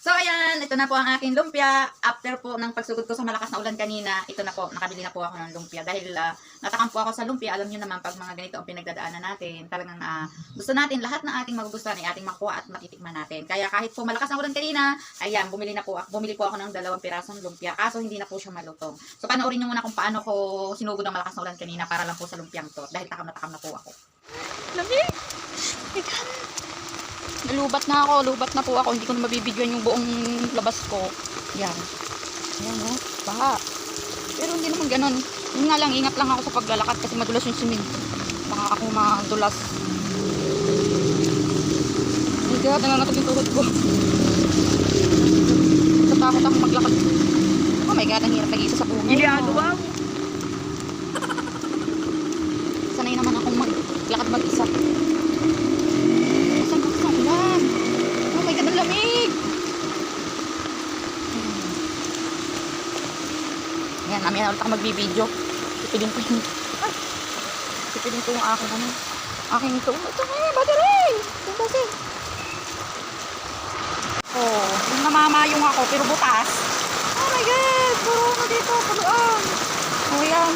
So ayan, ito na po ang aking lumpia. After po ng pagsugod ko sa malakas na ulan kanina, ito na po, nakabili na po ako ng lumpia. Dahil uh, natakam po ako sa lumpia, alam nyo naman pag mga ganito ang pinagdadaanan natin, talagang ah, gusto natin lahat ng ating magugustuhan ay ating makuha at matitikman natin. Kaya kahit po malakas ang ulan kanina, ayan, bumili na po, ako- bumili po ako ng dalawang pirasong lumpia. Kaso hindi na po siya malutong. So panoorin nyo muna kung paano ko sinugod ang malakas na ulan kanina para lang po sa lumpiang to. Dahil takam na takam na po ako. Lamig! Ikan! Nalubat na ako, lubat na po ako. Hindi ko na mabibigyan yung buong labas ko. Yan. Ayan o, baha. Pero hindi naman ganun. Yun nga lang, ingat lang ako sa paglalakad kasi madulas yung simento. Baka ako madulas. Oh my God, nangangatog yung tuhod ko. Natakot ako maglakad. Oh my God, ang hirap nag-iisa sa puno. Ginagawa mo. Sanay naman akong maglakad mag-isa. Saan ka sa ulan? Oh my God, ang lamig! Ayan, namin ulit ako magbibideo. Pipilin ko yung... Ay! Pipilin ko yung aking ano. Aking ito. Ito nga, battery! Ito kasi. Oh, yung namamayong ako, pero butas. Oh my God! Puro ano dito, puluan. Oh, yan.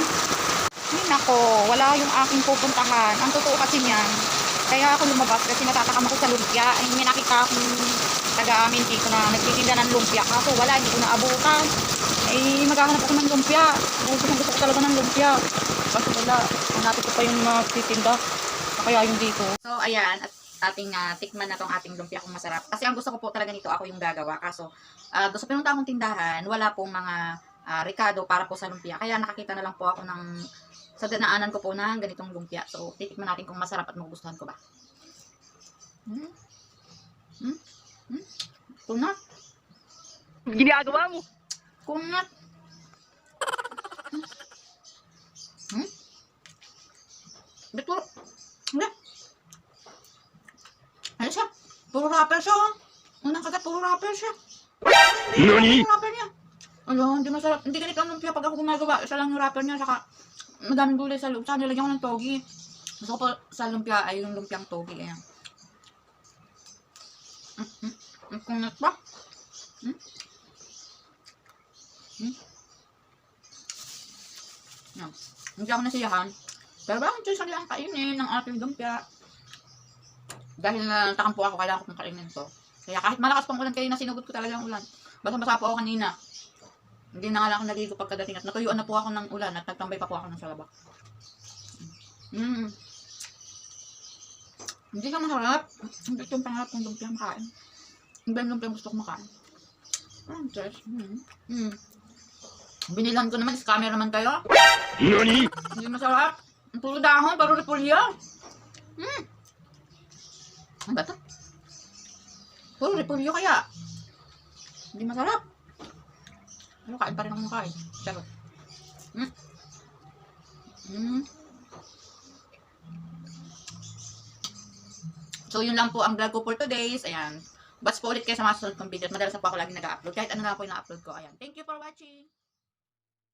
Ay, nako, wala yung aking pupuntahan. Ang totoo kasi niyan, kaya ako lumabas kasi natatakam ako sa lumpia. Ay, may nakita akong taga-amin dito na nagtitinda ng lumpia. Kaso wala, hindi ko naabutan. Ay, maghahanap ako ng lumpia. Gusto, gusto ko talaga ng lumpia. Kaso wala, hanapin ko pa yung magtitinda. Kaya yung dito. So, ayan, at ating ah, tikman na tong ating lumpia kung masarap. Kasi ang gusto ko po talaga nito, ako yung gagawa. Kaso, uh, doon sa pinunta akong tindahan, wala pong mga ah, Ricardo para po sa lumpia. Kaya nakakita na lang po ako ng sa dinaanan ko po ng ganitong lumpia. So, titikman natin kung masarap at magugustuhan ko ba. Hmm? Hmm? Hmm? Kunat? Ginagawa mo. Kunat? Hmm? Betul. Hindi. Ano siya? Puro rapper siya, oh. Unang kagat, puro rapper siya. Nani? Puro rapper niya. Ano, hindi masarap. Hindi ganito ang lumpia pag ako gumagawa. Isa lang yung rapper niya, saka madaming gulay sa lumpia. Nilagyan ko ng togi. Gusto ko po sa lumpia ay yung lumpiang togi. Ayan. Mm, mm, Ang kunat pa. Mm. Mm. Yan. Hindi ako nasiyahan. Pero bakit choice ang lang kainin ng ating lumpia? Dahil na takam po ako, kailangan ko pong kainin to. Kaya kahit malakas pang ulan kanina, sinugod ko talaga ang ulan. Basta-basa po ako kanina. Hindi na nga lang ako naligo pagkadating at natuyuan na po ako ng ulan at nagtambay pa po ako ng salaba. Mm. Hindi siya masarap. Hindi yung pangarap kong lumpia makain. Iba yung lumpia gusto ko makain. Ah, Diyos. Mm. Mm. Binilan ko naman, scammer naman kayo. Nani? Hindi masarap. Puro dahon, puro repulyo. Hmm. Ano ba ito? Puro repulyo kaya. Hindi masarap. Ano, kain pa rin akong kain. Charot. Hmm. Hmm. So, yun lang po ang vlog ko for today's. Ayan. Bats po ulit kayo sa mga susunod kong videos. Madalas na po ako lagi nag-upload. Kahit ano na po yung na-upload ko. Ayan. Thank you for watching.